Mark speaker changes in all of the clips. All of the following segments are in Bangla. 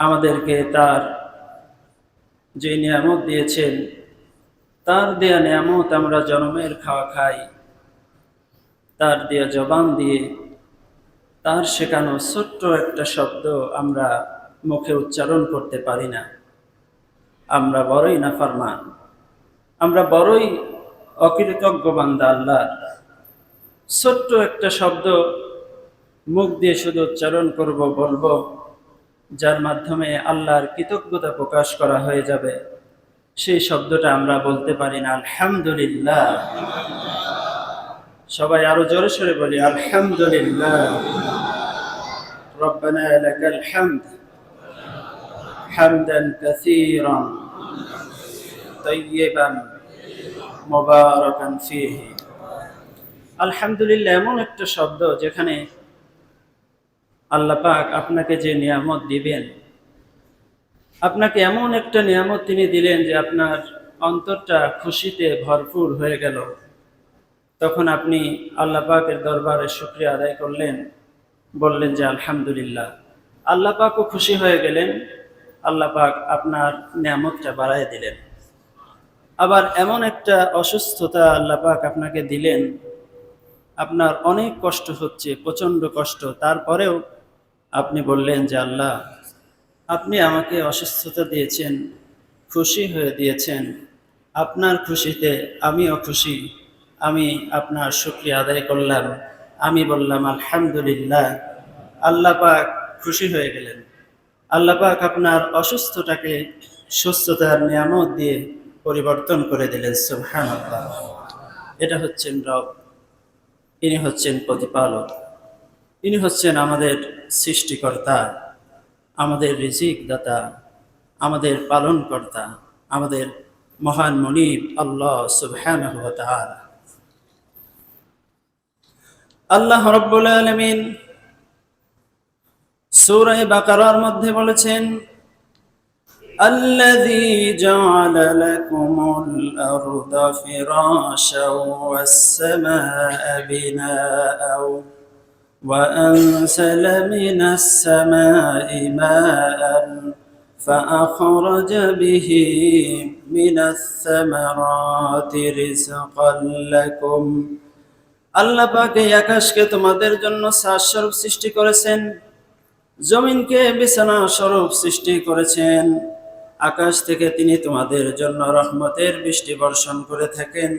Speaker 1: আমাদেরকে তার যে নিয়ামত দিয়েছেন, তার দেয়া নিয়ামত আমরা জনমের খাওয়া খাই। তার দেয়া জবান দিয়ে তার শেখানো ছোট্ট একটা শব্দ আমরা মুখে উচ্চারণ করতে পারি না। আমরা বড়ই না ফরমান আমরা বড়ই অকৃতজ্ঞ বান্দা আল্লাহ। ছোট্ট একটা শব্দ মুখ দিয়ে শুধু উচ্চারণ করব, বলব যার মাধ্যমে আল্লাহর কৃতজ্ঞতা প্রকাশ করা হয়ে যাবে সেই শব্দটা আমরা বলতে পারি না আলহামদুলিল্লাহ সবাই আরো জোরে সরে বলি আলহামদুলিল্লাহ ربنا لك الحمد حمدا كثيرا طيبا مباركا فيه আলহামদুলিল্লাহ এমন একটা শব্দ যেখানে আল্লাহ পাক আপনাকে যে নিয়ামত দিবেন, আপনাকে এমন একটা নিয়ামত তিনি দিলেন যে আপনার অন্তরটা খুশিতে ভরপুর হয়ে গেল। তখন আপনি আল্লাহ পাকের দরবারে শুক্রিয়া আদায় করলেন, বললেন যে আলহামদুলিল্লাহ। আল্লাহ পাকও খুশি হয়ে গেলেন, আল্লাহ পাক আপনার নিয়ামতটা বাড়ায় দিলেন। আবার এমন একটা অসুস্থতা আল্লাহ পাক আপনাকে দিলেন, আপনার অনেক কষ্ট হচ্ছে, প্রচণ্ড কষ্ট। তারপরেও আপনি বললেন যে আল্লাহ, আপনি আমাকে অসুস্থতা দিয়েছেন, খুশি হয়ে দিয়েছেন। আপনার খুশিতে আমিও খুশি। আমি আপনার শুক্রিয়া আদায় করলাম। আমি বললাম, আলহামদুলিল্লাহ। আল্লাহ পাক খুশি হয়ে গেলেন। আল্লাহ পাক আপনার অসুস্থটাকে সুস্থতার নিয়ামত দিয়ে পরিবর্তন করে দিলেন সুবহান এটা হচ্ছেন রব। ইনি হচ্ছেন প্রতিপালক। ইনি হচ্ছেন আমাদের সৃষ্টিকর্তা আমাদের রিজিক দাতা আমাদের পালনকর্তা আমাদের মহান মনিব আল্লাহ সুবহান আল্লাহ রব্বুল আলমিন সূরায়ে বাকারার মধ্যে বলেছেন الذي جعل لكم الأرض فراشا والسماء بناء وأنزل من السماء ماء فأخرج به من الثمرات رزقا لكم আল্লাহ পাক এই আকাশকে তোমাদের জন্য শ্বাস স্বরূপ সৃষ্টি করেছেন জমিনকে বিছানা স্বরূপ সৃষ্টি করেছেন আকাশ থেকে তিনি তোমাদের জন্য রহমতের বৃষ্টি বর্ষণ করে থাকেন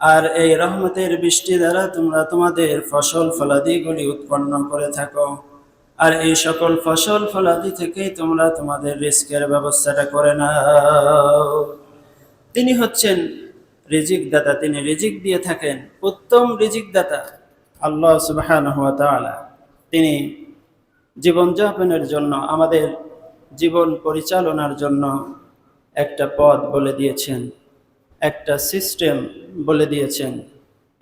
Speaker 1: আর এই রহমতের বৃষ্টি দ্বারা তোমরা তোমাদের ফসল ফলাদিগুলি উৎপন্ন করে থাকো। আর এই সকল ফসল ফলাদি থেকেই তোমরা তোমাদের রিস্কের ব্যবস্থাটা করে নাও। তিনি হচ্ছেন রিজিক দাতা, তিনি রিজিক দিয়ে থাকেন, উত্তম রিজিক দাতা আল্লাহ সুবাহ তিনি জীবনযাপনের জন্য, আমাদের জীবন পরিচালনার জন্য একটা পথ বলে দিয়েছেন। একটা সিস্টেম বলে দিয়েছেন,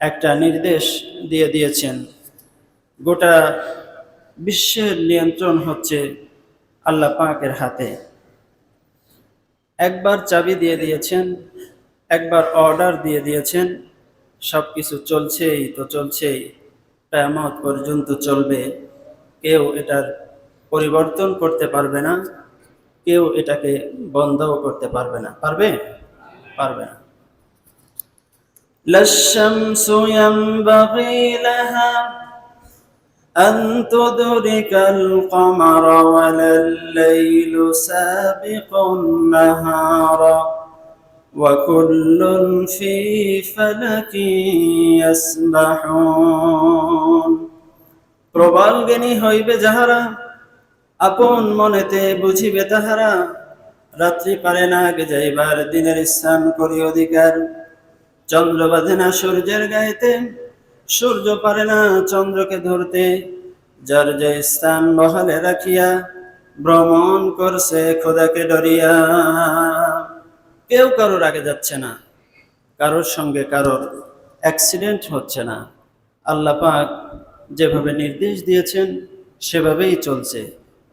Speaker 1: একটা নির্দেশ দিয়ে দিয়েছেন। গোটা বিশ্বের নিয়ন্ত্রণ হচ্ছে আল্লাহ পাকের হাতে। একবার চাবি দিয়ে দিয়েছেন, একবার অর্ডার দিয়ে দিয়েছেন সব কিছু চলছেই তো চলছেই, কেয়ামত পর্যন্ত চলবে। কেউ এটার পরিবর্তন করতে পারবে না, কেউ এটাকে বন্ধও করতে পারবে না। পারবে? পারবে না। للشمس ينبغي لها أن تدرك القمر ولا الليل سابق النهار وكل في فلك يسبحون প্রবল জ্ঞানী হইবে যাহারা আপন মনেতে বুঝিবে তাহারা রাত্রি পারে না আগে যাইবার দিনের স্থান করি অধিকার চন্দ্র বাঁধে না সূর্যের গায়েতে, সূর্য পারে না চন্দ্রকে ধরতে। যার যে স্থান বহালে রাখিয়া ভ্রমণ করছে খোদাকে ডরিয়া। কেউ কারোর আগে যাচ্ছে না, কারোর সঙ্গে কারোর অ্যাক্সিডেন্ট হচ্ছে না। আল্লাহ পাক যেভাবে নির্দেশ দিয়েছেন, সেভাবেই চলছে।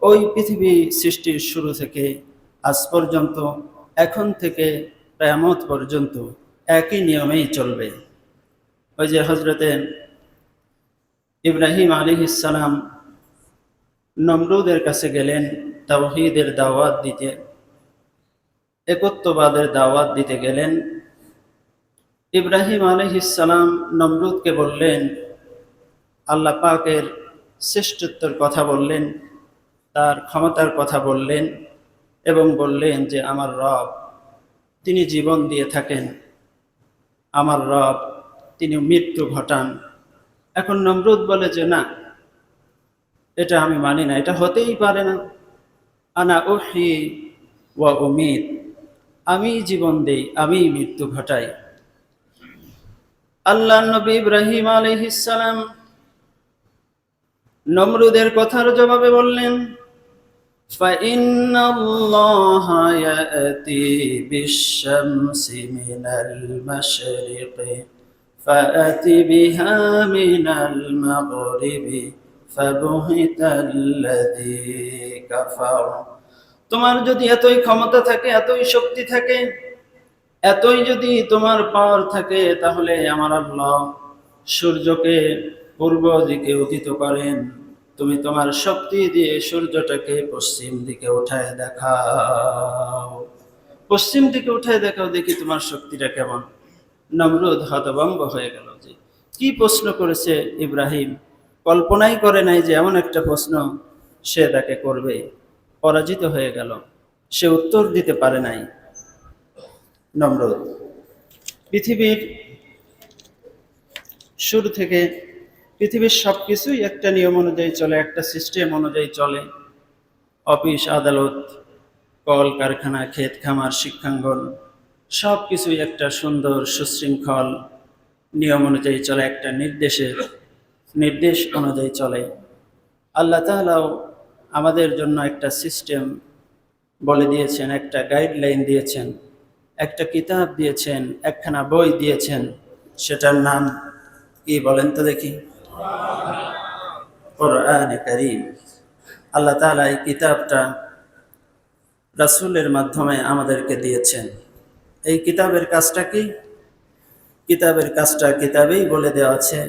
Speaker 1: ওই পৃথিবী সৃষ্টির শুরু থেকে, আজ পর্যন্ত, এখন থেকে, কেয়ামত পর্যন্ত। একই নিয়মেই চলবে। ওই যে হজরতে ইব্রাহিম আলী ইসালাম নমরুদের কাছে গেলেন তাওহিদের দাওয়াত দিতে। একত্ববাদের দাওয়াত দিতে গেলেন। ইব্রাহিম আলহিসাল্লাম নমরুদকে বললেন, আল্লাহ পাকের শ্রেষ্ঠত্বর কথা বললেন, তার ক্ষমতার কথা বললেন এবং বললেন যে, আমার রব, তিনি জীবন দিয়ে থাকেন। আমার রব তিনি মৃত্যু ঘটান। এখন নমরুদ বলে যে, না, এটা আমি মানি না, এটা হতেই পারে না। আনা ওহি ওয়া উমিদ আমি জীবন দেই, আমি মৃত্যু ঘটাই। আল্লাহ নবী ইব্রাহিম আলহিসাম নমরুদের কথার জবাবে বললেন فإن الله يأتي بالشمس من المشرق فأت بها من المغرب فبهت الذي كفر তোমার যদি এতই ক্ষমতা থাকে এতই শক্তি থাকে এতই যদি তোমার পাওয়ার থাকে তাহলে আমার আল্লাহ সূর্যকে পূর্ব দিকে উদিত করেন তুমি তোমার শক্তি দিয়ে সূর্যটাকে পশ্চিম দিকে উঠায় দেখাও। পশ্চিম দিকে উঠায় দেখাও, দেখি তোমার শক্তিটা কেমন। নমরুদ হতভম্ব হয়ে গেল যে, কি প্রশ্ন করেছে ইব্রাহিম? কল্পনাই করে নাই যে এমন একটা প্রশ্ন সে তাকে করবে। পরাজিত হয়ে গেল। সে উত্তর দিতে পারে নাই। নমরুদ, পৃথিবীর শুরু থেকে পৃথিবীর সব কিছুই একটা নিয়ম অনুযায়ী চলে, একটা সিস্টেম অনুযায়ী চলে। অফিস, আদালত, কল, কারখানা, ক্ষেত, খামার, শিক্ষাঙ্গন সব কিছুই একটা সুন্দর, সুশৃঙ্খল নিয়ম অনুযায়ী চলে, একটা নির্দেশের নির্দেশ অনুযায়ী চলে। আল্লাহ তাহলাও আমাদের জন্য একটা সিস্টেম বলে দিয়েছেন, একটা গাইডলাইন দিয়েছেন, একটা কিতাব দিয়েছেন, একখানা বই দিয়েছেন, সেটার নাম কি বলেন তো দেখি। কোরআন করিম আল্লাহ তালা এই কিতাবটা রাসূলের মাধ্যমে আমাদেরকে দিয়েছেন এই কিতাবের কাজটা কি কিতাবের কাজটা কিতাবেই বলে দেওয়া আছে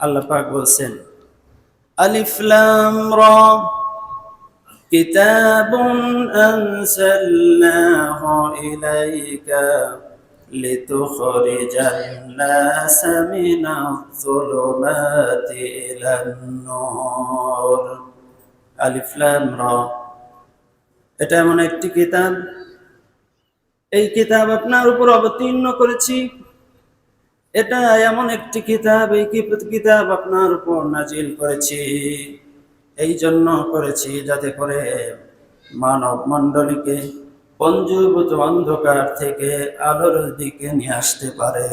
Speaker 1: আল্লাহ পাক বলছেন আলিফলাম র كتاب أنزلناه إليك لتخرج الناس من الظلمات إلى النور ألف لام را এটা এমন একটি কিতাব এই কিতাব আপনার উপর অবতীর্ণ করেছি এটা এমন একটি কিতাব এই কি- কিতাব আপনার উপর নাজিল করেছি এই জন্য করেছি যাতে করে মানব মণ্ডলীকে পঞ্জীভূত অন্ধকার থেকে আলোর দিকে নিয়ে আসতে পারে।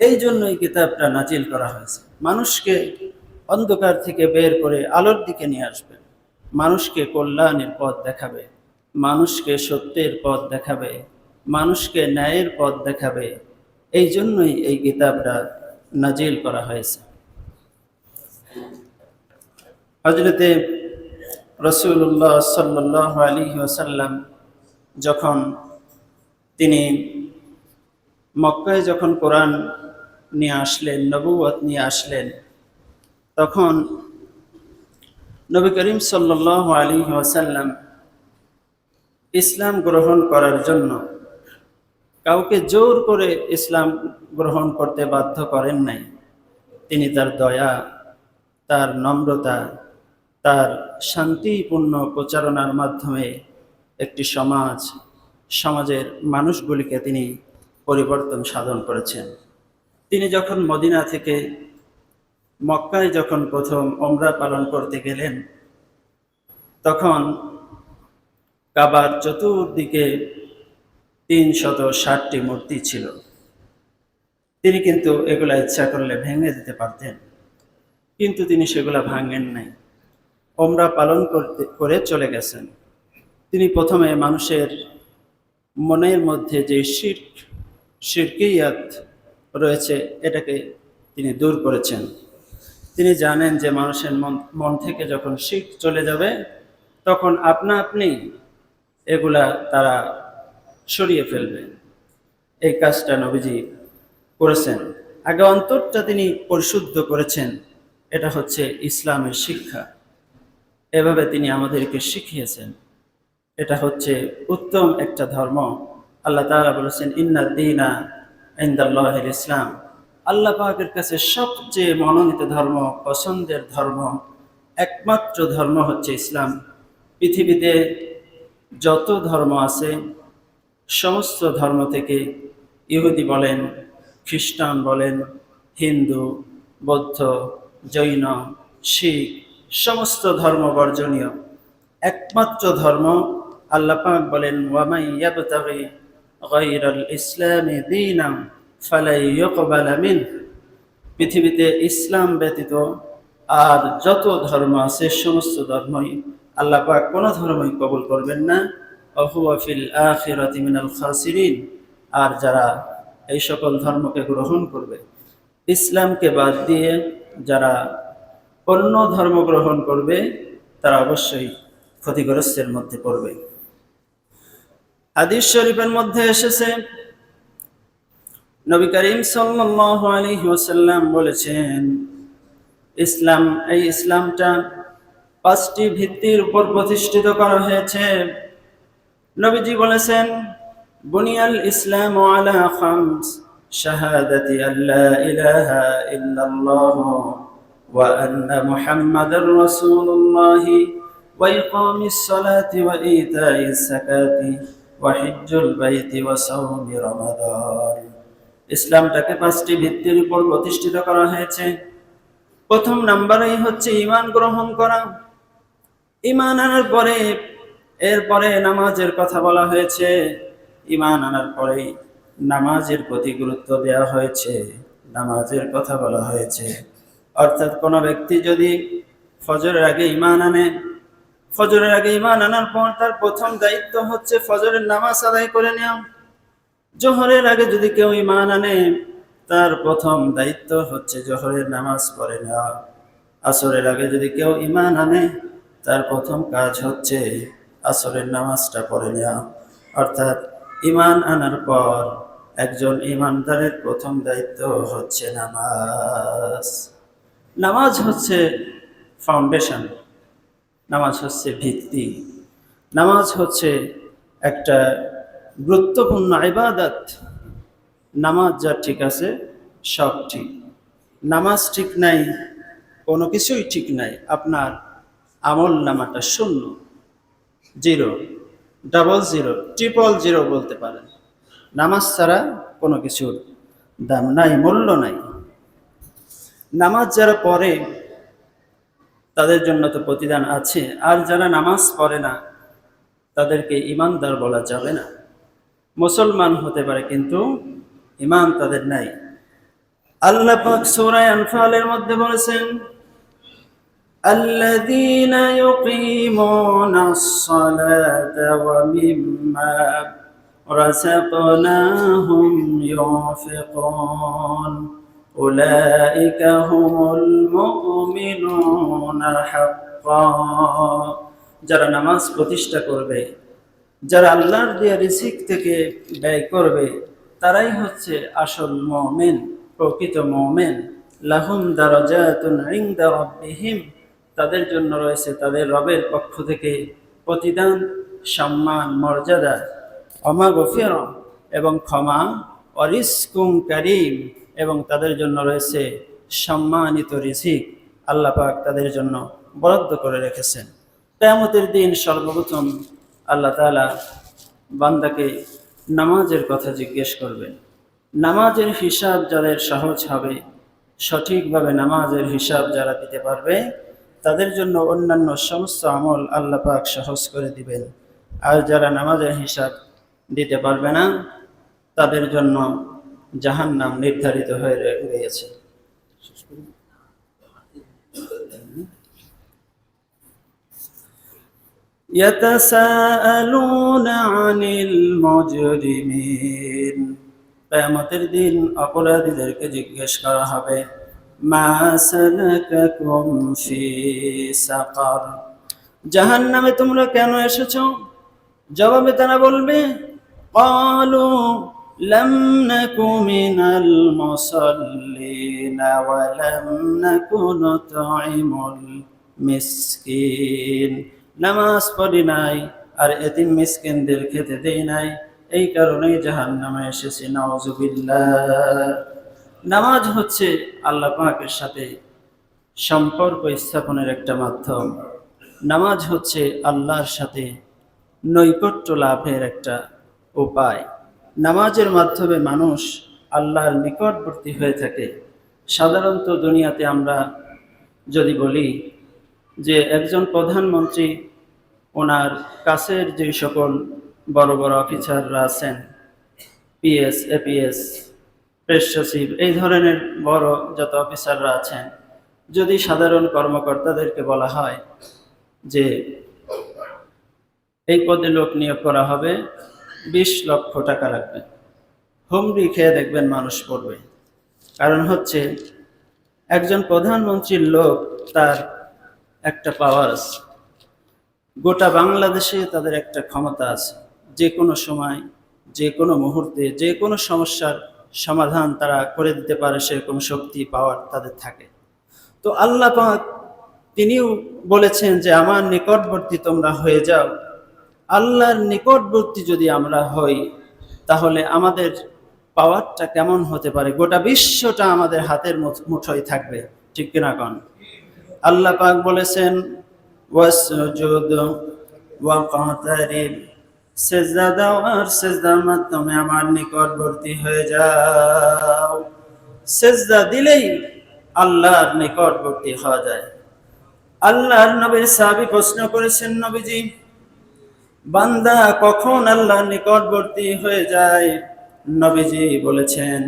Speaker 1: এই জন্য এই কিতাবটা নাজিল করা হয়েছে। মানুষকে অন্ধকার থেকে বের করে আলোর দিকে নিয়ে আসবে। মানুষকে কল্যাণের পথ দেখাবে। মানুষকে সত্যের পথ দেখাবে। মানুষকে ন্যায়ের পথ দেখাবে। এই জন্যই এই কিতাবটা নাজিল করা হয়েছে। হজরতে রসুল্লাহ সাল্লাহ আলী ওসাল্লাম যখন তিনি মক্কায় যখন কোরআন নিয়ে আসলেন নবুয়ত নিয়ে আসলেন, তখন নবী করিম সাল্লাহ আলী ওসাল্লাম ইসলাম গ্রহণ করার জন্য কাউকে জোর করে ইসলাম গ্রহণ করতে বাধ্য করেন নাই। তিনি তার দয়া, তার নম্রতা, তার শান্তিপূর্ণ প্রচারণার মাধ্যমে একটি সমাজ, সমাজের মানুষগুলিকে তিনি পরিবর্তন সাধন করেছেন। তিনি যখন মদিনা থেকে মক্কায় যখন প্রথম ওমরা পালন করতে গেলেন, তখন কাবার চতুর্দিকে তিন শত ষাটটি মূর্তি ছিল। তিনি কিন্তু এগুলা ইচ্ছা করলে ভেঙে দিতে পারতেন, কিন্তু তিনি সেগুলা ভাঙেন নাই। ওমরা পালন করতে, করে চলে গেছেন। তিনি প্রথমে মানুষের মনের মধ্যে যে শির্ক, শিরকিয়াত রয়েছে, এটাকে তিনি দূর করেছেন। তিনি জানেন যে মানুষের মন মন থেকে যখন শিখ চলে যাবে, তখন আপনা আপনি এগুলা তারা সরিয়ে ফেলবে। এই কাজটা নবীজি করেছেন। আগে অন্তরটা তিনি পরিশুদ্ধ করেছেন, এটা হচ্ছে ইসলামের শিক্ষা। এভাবে তিনি আমাদেরকে শিখিয়েছেন। এটা হচ্ছে উত্তম একটা ধর্ম। আল্লাহ তাআলা বলেছেন ইন্না দিনা ইন্দাল্লাহ ইসলাম। আল্লাহ পাকের কাছে সবচেয়ে মনোনীত ধর্ম, পছন্দের ধর্ম, একমাত্র ধর্ম হচ্ছে ইসলাম। পৃথিবীতে যত ধর্ম আছে, সমস্ত ধর্ম থেকে ইহুদি বলেন, খ্রিস্টান বলেন, হিন্দু, বৌদ্ধ, জৈন, শিখ, সমস্ত ধর্ম বর্জনীয়। একমাত্র ধর্ম আল্লাহ পাক বলেন ওয়ামাই ইয়াবতাগি গায়রাল ইসলামি দীনাম ফালাই ইউকবালা মিন পৃথিবীতে ইসলাম ব্যতীত আর যত ধর্ম আছে, সমস্ত ধর্মই আল্লাহ পাক কোনো ধর্মই কবুল করবেন না। অহুয়া ফিল আখিরাতি মিনাল খাসিরিন। আর যারা এই সকল ধর্মকে গ্রহণ করবে, ইসলামকে বাদ দিয়ে যারা অন্য ধর্ম গ্রহণ করবে, তারা অবশ্যই ক্ষতিগ্রস্তের মধ্যে পড়বে। হাদিস শরীফের মধ্যে এসেছে, নবী করিম সাল্লাল্লাহু বলেছেন, ইসলাম, এই ইসলামটা পাঁচটি ভিত্তির উপর প্রতিষ্ঠিত করা হয়েছে। নবীজি বলেছেন, বুনিয়াল ইসলাম আলা খামস, শাহাদাতি আল্লা ইলাহা ইল্লাল্লাহ ওয়া আন্না মুহাম্মাদার রাসূলুল্লাহ ওয়া ইকামিস সালাতি ওয়া ইসলামটাকে পাঁচটি ভিত্তির উপর প্রতিষ্ঠিত করা হয়েছে। প্রথম নাম্বারেই হচ্ছে ইমান গ্রহণ করা। ইমান আনার পরে, এরপরে নামাজের কথা বলা হয়েছে। ইমান আনার পরে নামাজের প্রতি গুরুত্ব দেওয়া হয়েছে। নামাজের কথা বলা হয়েছে। অর্থাৎ কোনো ব্যক্তি যদি ফজরের আগে ইমান আনে ফজরের আগে ইমান আনার পর তার প্রথম দায়িত্ব হচ্ছে ফজরের নামাজ আদায় করে নেওয়া। জোহরের আগে যদি কেউ ইমান আনে, তার প্রথম দায়িত্ব হচ্ছে জোহরের নামাজ পড়ে নেওয়া। আসরের আগে যদি কেউ ইমান আনে, তার প্রথম কাজ হচ্ছে আসরের নামাজটা পড়ে নেওয়া। অর্থাৎ ইমান আনার পর একজন ইমানদারের প্রথম দায়িত্ব হচ্ছে নামাজ। নামাজ হচ্ছে ফাউন্ডেশন নামাজ হচ্ছে ভিত্তি। নামাজ হচ্ছে একটা গুরুত্বপূর্ণ ইবাদত। নামাজ যা ঠিক আছে, সব ঠিক। নামাজ ঠিক নাই, কোনো কিছুই ঠিক নাই। আপনার আমল নামাটা শূন্য। Zero, double zero, triple zero বলতে পারেন। নামাজ ছাড়া কোনো কিছুর দাম নাই, মূল্য নাই। নামাজ যারা পড়ে তাদের জন্য তো প্রতিদান আছে আর যারা নামাজ পড়ে না তাদেরকে ইমানদার বলা যাবে না মুসলমান হতে পারে কিন্তু ইমান তাদের নাই আল্লাহ পাক সূরা আনফালের মধ্যে বলেছেন الذين يقيمون الصلاة ومما رزقناهم ينفقون أولئك هم المؤمنون حقا যারা নামাজ প্রতিষ্ঠা করবে যারা আল্লাহর দেয়া রিজিক থেকে ব্যয় করবে তারাই হচ্ছে আসল মুমিন প্রকৃত মুমিন লাহুম দারাজাতুন ইনদা রাব্বিহিম তাদের জন্য রয়েছে তাদের রবের পক্ষ থেকে প্রতিদান সম্মান মর্যাদা অমাগফির এবং ক্ষমা অরিস্কুম কারিম এবং তাদের জন্য রয়েছে সম্মানিত রিজিক। আল্লাহ পাক তাদের জন্য বরাদ্দ করে রেখেছেন। কেয়ামতের দিন সর্বপ্রথম আল্লাহ তাআলা বান্দাকে নামাজের কথা জিজ্ঞেস করবেন। নামাজের হিসাব যাদের সহজ হবে, সঠিকভাবে নামাজের হিসাব যারা দিতে পারবে, তাদের জন্য অন্যান্য সমস্ত আমল আল্লাহ পাক সহজ করে দিবেন। আর যারা নামাজের হিসাব দিতে পারবে না তাদের জন্য জাহান নাম নির্ধারিত হয়ে রয়েছে কেয়ামতের দিন অপরাধীদেরকে জিজ্ঞেস করা হবে জাহান নামে তোমরা কেন এসেছ? জবাবে তারা বলবে, কলো لم نك من المصلين ولم نك نطعم মিসকিন নামাজ পড়ি নাই আর এতিম মিসকিনদের খেতে দেই নাই এই কারণেই জাহান নামে এসেছি নওয়াজুবিল্লাহ নামাজ হচ্ছে আল্লাহ পাকের সাথে সম্পর্ক স্থাপনের একটা মাধ্যম নামাজ হচ্ছে আল্লাহর সাথে নৈকট্য লাভের একটা উপায় নামাজের মাধ্যমে মানুষ আল্লাহর নিকটবর্তী হয়ে থাকে। সাধারণত দুনিয়াতে আমরা যদি বলি যে একজন প্রধানমন্ত্রী, ওনার কাছের যে সকল বড় বড় অফিসাররা আছেন, পিএস, এপিএস, প্রেস সচিব, এই ধরনের বড় যত অফিসাররা আছেন, যদি সাধারণ কর্মকর্তাদেরকে বলা হয় যে এই পদে লোক নিয়োগ করা হবে বিশ লক্ষ টাকা লাগবে। হুমড়ি খেয়ে দেখবেন মানুষ পড়বে। কারণ হচ্ছে, একজন প্রধানমন্ত্রীর লোক তার একটা পাওয়ার আছে। গোটা বাংলাদেশে তাদের একটা ক্ষমতা আছে। যে কোনো সময়, যে কোনো মুহূর্তে, যে কোনো সমস্যার সমাধান তারা করে দিতে পারে, সেরকম শক্তি পাওয়ার তাদের থাকে। তো আল্লাহ তিনিও বলেছেন যে, আমার নিকটবর্তী তোমরা হয়ে যাও। আল্লাহর নিকটবর্তী যদি আমরা হই, তাহলে আমাদের পাওয়ারটা কেমন হতে পারে? গোটা বিশ্বটা আমাদের হাতের মুঠ- মুঠোয় থাকবে। ঠিক কিনা কন? আল্লাহ পাক বলেছেন, ওয়াসজুদ ওয়াকাতারিব সেজদা আর সেজদার মাধ্যমে আমার নিকটবর্তী হয়ে যাও। সেজদা দিলেই আল্লাহর নিকটবর্তী হওয়া যায়। আল্লাহর নবীর সাহাবী প্রশ্ন করেছেন নবীজি বান্দা কখন আল্লাহ নিকটবর্তী হয়ে যায়? নবীজি বলেছেন,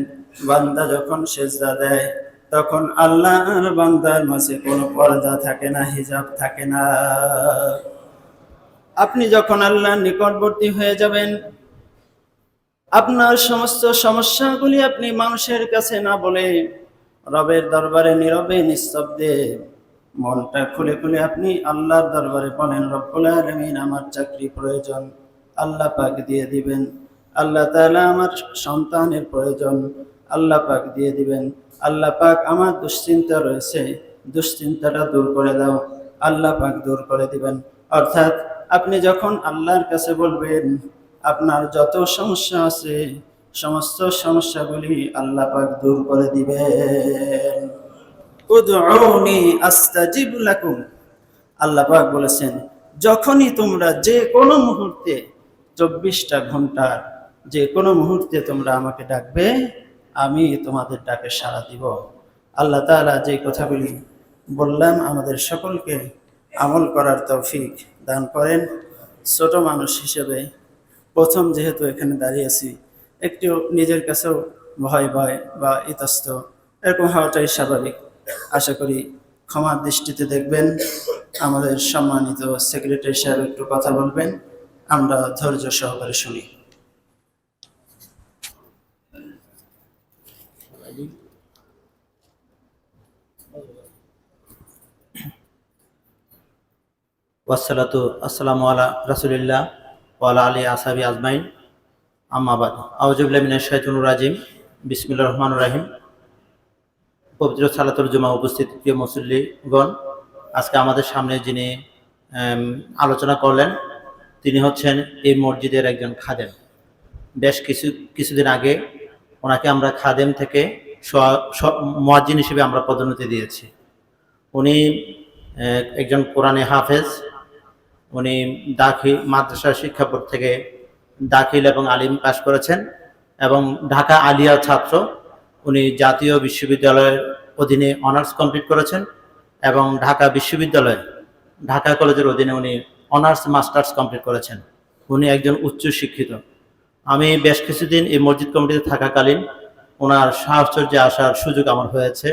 Speaker 1: বান্দা যখন সেজদা দেয়, তখন আল্লাহ আর বান্দার মাঝে কোনো পর্দা থাকে না, হিজাব থাকে না। আপনি যখন আল্লাহর নিকটবর্তী হয়ে যাবেন, আপনার সমস্ত সমস্যাগুলি আপনি মানুষের কাছে না বলে রবের দরবারে নীরবে নিস্তব্ধে মনটা খুলে খুলে আপনি আল্লাহর দরবারে বলেন, রব্বুল আলামিন, আমার চাকরি প্রয়োজন। আল্লাহ পাক দিয়ে দিবেন। আল্লাহ তাআলা আমার সন্তানের প্রয়োজন। আল্লাহ পাক দিয়ে দিবেন। আল্লাহ পাক আমার দুশ্চিন্তা রয়েছে, দুশ্চিন্তাটা দূর করে দাও। আল্লাহ পাক দূর করে দিবেন। অর্থাৎ আপনি যখন আল্লাহর কাছে বলবেন, আপনার যত সমস্যা আছে, সমস্ত সমস্যাগুলি আল্লাহ পাক দূর করে দিবেন। উদউনি আস্তাজিব আল্লাহ পাক বলেছেন, যখনই তোমরা যে কোনো মুহূর্তে, চব্বিশটা ঘণ্টার যে কোনো মুহূর্তে তোমরা আমাকে ডাকবে, আমি তোমাদের ডাকে সাড়া দিব। আল্লাহ তাআলা যে কথাগুলি বললাম, আমাদের সকলকে আমল করার তৌফিক দান করেন। ছোট মানুষ হিসেবে প্রথম যেহেতু এখানে দাঁড়িয়েছি একটু নিজের কাছেও ভয় ভয় বা ইতস্ত, এরকম হওয়াটাই স্বাভাবিক। আশা করি ক্ষমার দৃষ্টিতে দেখবেন। আমাদের সম্মানিত সেক্রেটারি সাহেব একটু কথা বলবেন। আমরা ধৈর্য সহকারে শুনি।
Speaker 2: ওয়াসালাতু আসসালামু আলা রাসুলিল্লাহ ওয়ালা আলী আসাবি আজমাইন। আম্মাবাদ আউজুবিল্লাহ মিনাশ শাইতানির রাজিম। বিসমিল্লাহির রহমানির রহিম। পবিত্র সালাতুল জুমা উপস্থিত প্রিয় মুসল্লিগণ, আজকে আমাদের সামনে যিনি আলোচনা করলেন, তিনি হচ্ছেন এই মসজিদের একজন খাদেম। বেশ কিছু, কিছুদিন আগে ওনাকে আমরা খাদেম থেকে মোয়াজ্জিন হিসেবে আমরা পদোন্নতি দিয়েছি। উনি একজন কোরআনে হাফেজ, উনি দাখিল মাদ্রাসা শিক্ষা বোর্ড থেকে দাখিল এবং আলিম পাশ করেছেন এবং ঢাকা আলিয়া ছাত্র। উনি জাতীয় বিশ্ববিদ্যালয়ের অধীনে অনার্স কমপ্লিট করেছেন এবং ঢাকা বিশ্ববিদ্যালয়, ঢাকা কলেজের অধীনে উনি অনার্স, মাস্টার্স কমপ্লিট করেছেন। উনি একজন উচ্চ শিক্ষিত। আমি বেশ কিছুদিন এই মসজিদ কমিটিতে থাকাকালীন ওনার সাহচর্যে আসার সুযোগ আমার হয়েছে।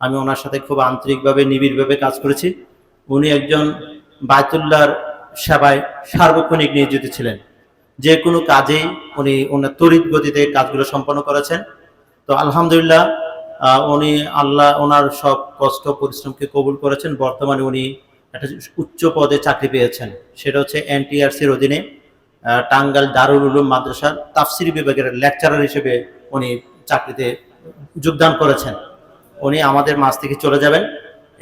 Speaker 2: আমি ওনার সাথে খুব আন্তরিকভাবে, নিবিড়ভাবে কাজ করেছি। উনি একজন বায়তুল্লাহর সেবায় সার্বক্ষণিক নিয়োজিত ছিলেন। যে কোনো কাজেই উনি ওনার তড়িৎ গতিতে কাজগুলো সম্পন্ন করেছেন। তো আলহামদুলিল্লাহ উনি আল্লাহ ওনার সব কষ্ট, পরিশ্রমকে কবুল করেছেন। বর্তমানে উনি একটা উচ্চ পদে চাকরি পেয়েছেন। সেটা হচ্ছে এনটিআরসির অধীনে টাঙ্গাল দারুল উলুম মাদ্রাসার তাফসির বিভাগের লেকচারার হিসেবে উনি চাকরিতে যোগদান করেছেন। উনি আমাদের মাঝ থেকে চলে যাবেন।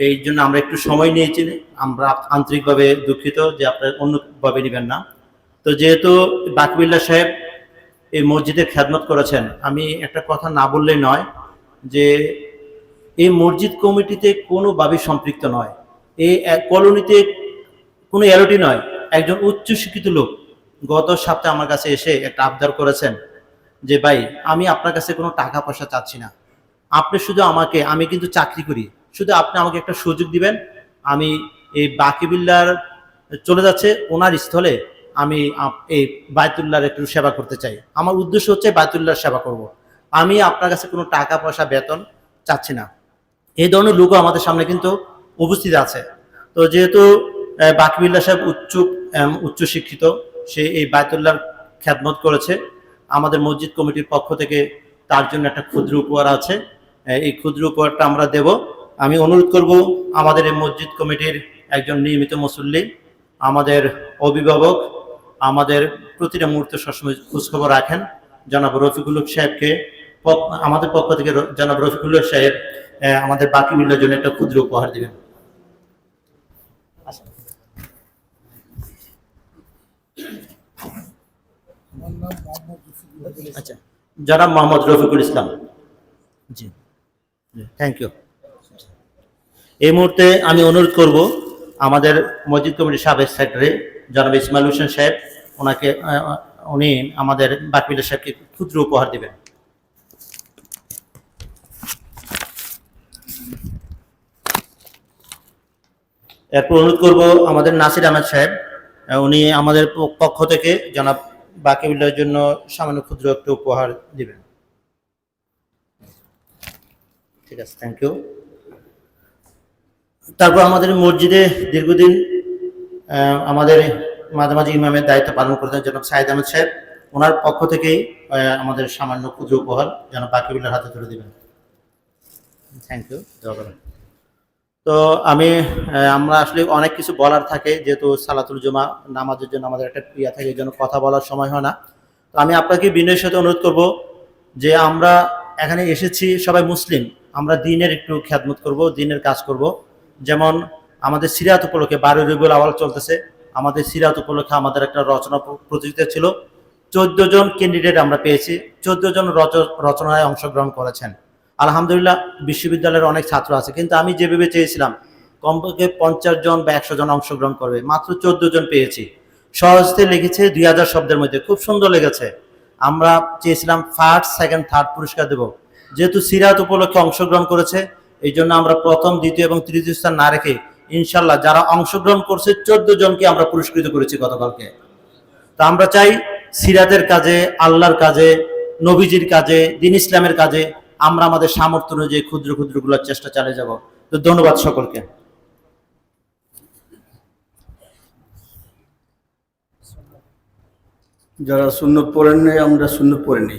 Speaker 2: এই জন্য আমরা একটু সময় নিয়েছি। আমরা আন্তরিকভাবে দুঃখিত যে আপনারা অন্যভাবে নেবেন না। তো যেহেতু বাকবিল্লা সাহেব এই মসজিদের খ্যাদমত করেছেন, আমি একটা কথা না বললেই নয় যে এই মসজিদ কমিটিতে কোনোভাবে সম্পৃক্ত নয়। এই কলোনিতে কোনো এলোটি নয়, একজন উচ্চ শিক্ষিত লোক গত সপ্তাহে আমার কাছে এসে একটা আবদার করেছেন যে, ভাই, আমি আপনার কাছে কোনো টাকা পয়সা চাচ্ছি না। আপনি শুধু আমাকে, আমি কিন্তু চাকরি করি। শুধু আপনি আমাকে একটা সুযোগ দিবেন। আমি এই বাকিবিল্লার চলে যাচ্ছে, ওনার স্থলে আমি এই বায়তুল্লাহর একটু সেবা করতে চাই। আমার উদ্দেশ্য হচ্ছে বায়তুল্লাহর সেবা করব। আমি আপনার কাছে কোনো টাকা পয়সা, বেতন চাচ্ছি না। এই ধরনের লোকও আমাদের সামনে কিন্তু উপস্থিত আছে। তো যেহেতু বাকিবিল্লা সাহেব উচ্চ উচ্চ উচ্চশিক্ষিত সে এই বায়তুল্লাহর খ্যাতমত করেছে। আমাদের মসজিদ কমিটির পক্ষ থেকে তার জন্য একটা ক্ষুদ্র উপহার আছে। এই ক্ষুদ্র উপহারটা আমরা দেব। আমি অনুরোধ করব, আমাদের এই মসজিদ কমিটির একজন নিয়মিত মুসল্লি, আমাদের অভিভাবক, আমাদের প্রতিটা মুহূর্তে সবসময় খোঁজখবর রাখেন। জনাব রফিকুল সাহেবকে আমাদের পক্ষ থেকে জনাব রফিকুল হক সাহেব আমাদের বাকি মিল্লার জন্য একটা ক্ষুদ্র উপহার দিবেন। আচ্ছা। জনাব মোহাম্মদ রফিকুল ইসলাম। জি। থ্যাংক ইউ এই মুহূর্তে আমি অনুরোধ করব আমাদের মসজিদ কমিটির সাবেক সেক্রেটারি জনাব ইসমাইল হোসেন সাহেব ওনাকে উনি আমাদের বাকিবিল্লা সাহেবকে ক্ষুদ্র উপহার দিবেন। এরপর অনুরোধ করব আমাদের নাসির আহমেদ সাহেব উনি আমাদের পক্ষ থেকে জনাব বাকিবিল্লার জন্য সামান্য ক্ষুদ্র একটা উপহার দিবেন। ঠিক আছে থ্যাংক ইউ তারপর আমাদের মসজিদে দীর্ঘদিন আমাদের মাঝে মাঝে ইমামের দায়িত্ব পালন করতেন জনাব সাইদ আহমেদ সাহেব। ওনার পক্ষ থেকেই আমাদের সামান্য ক্ষুদ্র উপহার যেন বাকি বাকিবিল্লার হাতে তুলে দিবেন। থ্যাংক ইউ তো আমি আমরা আসলে অনেক কিছু বলার থাকে, যেহেতু সালাতুল জমা নামাজের জন্য আমাদের একটা প্রিয়া থাকে, এই জন্য কথা বলার সময় হয় না। তো আমি আপনাকে বিনয়ের সাথে অনুরোধ করব যে আমরা এখানে এসেছি সবাই মুসলিম, আমরা দিনের একটু খ্যাতমত করব, দিনের কাজ করব। যেমন আমাদের সিরাত উপলক্ষে বারোই রবিউল আওয়াল চলতেছে, আমাদের সিরাত উপলক্ষে আমাদের একটা রচনা প্রতিযোগিতা ছিল। চোদ্দ জন ক্যান্ডিডেট আমরা পেয়েছি, চোদ্দ জন রচ- রচনায় অংশগ্রহণ করেছেন। আলহামদুলিল্লাহ, বিশ্ববিদ্যালয়ের অনেক ছাত্র আছে। কিন্তু আমি যেভাবে চেয়েছিলাম, কমপক্ষে পঞ্চাশ জন বা একশো জন অংশগ্রহণ করবে, মাত্র চোদ্দ জন পেয়েছি। সহজতে লিখেছে দুই হাজার শব্দের মধ্যে, খুব সুন্দর লেগেছে। আমরা চেয়েছিলাম ফার্স্ট সেকেন্ড থার্ড পুরস্কার দেব। যেহেতু সিরাত উপলক্ষে অংশগ্রহণ করেছে, এই জন্য আমরা প্রথম, দ্বিতীয় এবং তৃতীয় স্থান না রেখে ইনশাল্লাহ যারা অংশগ্রহণ করছে, চোদ্দ জনকে আমরা পুরস্কৃত করেছি গতকালকে। তা আমরা চাই সিরাতের কাজে, আল্লাহর কাজে, নবীজির কাজে, দিন ইসলামের কাজে আমরা আমাদের সামর্থ্য অনুযায়ী ক্ষুদ্র ক্ষুদ্রগুলোর চেষ্টা চালিয়ে যাব। তো ধন্যবাদ সকলকে।
Speaker 3: যারা শূন্য পড়েন নাই, আমরা শূন্য পড়ে নেই।